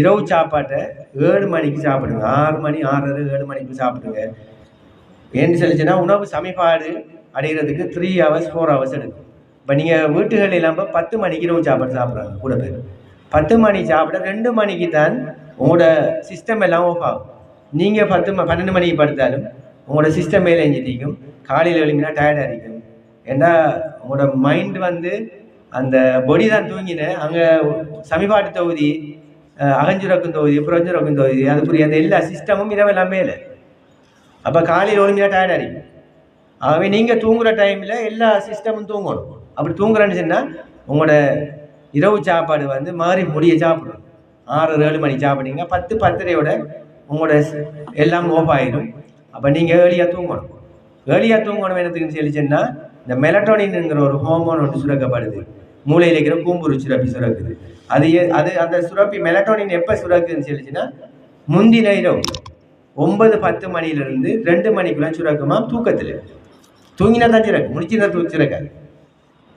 இரவு சாப்பாட்டை ஏழு மணிக்கு சாப்பிடுங்க. ஆறு மணி ஆறரை ஏழு மணிக்கு சாப்பிடுங்க. ஏன்னு சொல்லிச்சுன்னா உணவு சமைப்பாடு அடைகிறதுக்கு த்ரீ ஹவர்ஸ் ஃபோர் ஹவர்ஸ் எடுக்கும். இப்போ நீங்கள் வீட்டுகள் இல்லாமல் பத்து மணிக்கு இரவு சாப்பாடு சாப்பிட்றாங்க கூட பேர். பத்து மணி சாப்பிட ரெண்டு மணிக்கு தான் உங்களோட சிஸ்டம் எல்லாம் ஓஃப் ஆகும். நீங்கள் பத்து ம பன்னெண்டு மணிக்கு படுத்தாலும் உங்களோட சிஸ்டம் மேலே எஞ்சிட்டிக்கும் காலையில் எழுப்பினா டயர்டாக இருக்கும். ஏன்னா உங்களோட மைண்ட் வந்து அந்த பொடி தான் தூங்கின. அங்கே சமிபாட்டு தொகுதி அஹ், அகஞ்சுரக்கும் தொகுதி புறஞ்சுரக்கும் தொகுதி அதுக்குரிய அந்த எல்லா சிஸ்டமும் இரவு எல்லாமே இல்லை அப்போ காலையில் ஒழுங்கினா டயர்டாக இருக்கும் ஆகவே நீங்கள் தூங்குகிற டைமில் எல்லா சிஸ்டமும் தூங்கணும். அப்படி தூங்குறேன்னு சொன்னால் உங்களோட இரவு சாப்பாடு வந்து மாறி முடிய சாப்பிடும். ஆறு ஏழு மணி சாப்பிட்டீங்கன்னா பத்து பத்தரையோட உங்களோட எல்லாம் ஓஃப் ஆயிடும். அப்போ நீங்கள் ஏர்லியாக தூங்கணும். ஏர்லியாக தூங்கணும் என்னத்துக்குன்னு சொல்லிச்சுன்னா இந்த மெலட்டோனின்ங்கிற ஒரு ஹோமோன் ஒன்று சுரக்கப்படுது. மூளையில் இருக்கிற கூம்புரு சுரப்பி சுரக்குது. அது அது அந்த சுரப்பி மெலட்டோனின் எப்போ சுரக்குதுன்னு சொல்லிச்சுன்னா முந்தி நேரம் ஒன்பது பத்து மணிலேருந்து ரெண்டு மணிக்குள்ள சுரக்குமா? தூக்கத்தில். தூங்கினா தான் சுரக்கு முடிச்சிருந்தா தூ சுரக்காது.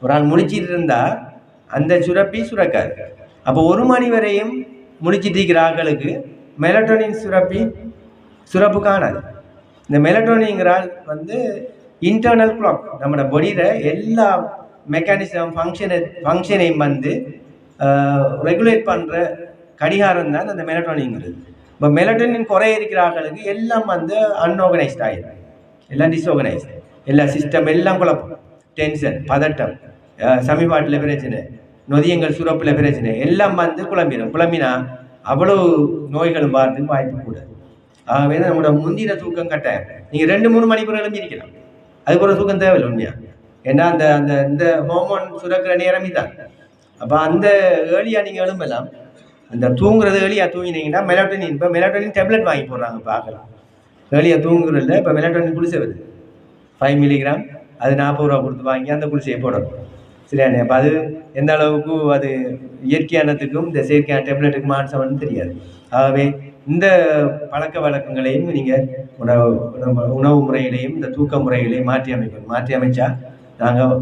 ஒரு ஆள் முழிச்சிட்டு இருந்தால் அந்த சுரப்பி சுரக்காது. அப்போ ஒரு மணி வரையும் முடிச்சிட்டு இருக்கிற ஆக்களுக்கு மெலட்டோனின் சுரப்பி சுரப்பு காணாது. இந்த மெலட்டோனிங்கிறால் வந்து இன்டர்னல் கிளாக் நம்மளோட பொடியில் எல்லா மெக்கானிசம் ஃபங்க்ஷனை ஃபங்க்ஷனையும் வந்து ரெகுலேட் பண்ணுற கடிகாரம் தான் அந்த மெலட்டோனிங்கிறது இப்போ மெலட்டோனின் குறைய இருக்கிற ஆக்களுக்கு எல்லாம் வந்து அன்ஆர்கனைஸ்ட் ஆகிடும் எல்லாம் டிஸ்ஆர்கனைஸ்ட் எல்லா சிஸ்டம் எல்லாம் குழப்பம். டென்ஷன் பதட்டம் சமீபாட்டில் பிரச்சனை நொதியங்கள் சுரப்பில் பிரச்சனை எல்லாம் வந்து குழம்பிடும் குழம்பினா அவ்வளோ நோய்களும் வரதுக்கு வாய்ப்பு கூட. ஆகவே நம்மளோட முந்தின தூக்கம் கட்டாயம் நீங்கள் ரெண்டு மூணு மணி கூட எழுந்திருக்கலாம். அதுக்கு ஒரு தூக்கம் தேவையில்லை உண்மையாக ஏன்னா அந்த அந்த இந்த ஹோமோன் சுரக்கிற நேரம் இதான் அப்போ அந்த ஏர்லியாக நீங்கள் எழும்பலாம். அந்த தூங்குறது ஏர்லியாக தூங்கினீங்கன்னா மெலட்டோனின் இப்போ மெலட்டோனின் டேப்லெட் வாங்கி போடுறாங்க பார்க்கலாம். ஏர்லியாக தூங்குறதில்ல இப்போ மெலட்டோனின் குளிசை வருது. ஃபைவ் மில்லிகிராம் அது நாற்பது ரூபா கொடுத்து வாங்கி அந்த குளிசையை போடணும். சரியானே அப்போ அது எந்த அளவுக்கு அது இயற்கையானதுக்கும் இந்த செயற்கையான டேப்லெட்டுக்கும் மாற்றம்னு தெரியாது. ஆகவே இந்த பழக்க வழக்கங்களையும் நீங்கள் உணவு உணவு- முறையிலையும் இந்த தூக்க முறைகளையும் மாற்றி அமைக்கணும். மாற்றி அமைச்சா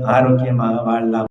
ஆரோக்கியமாக வாழலாம்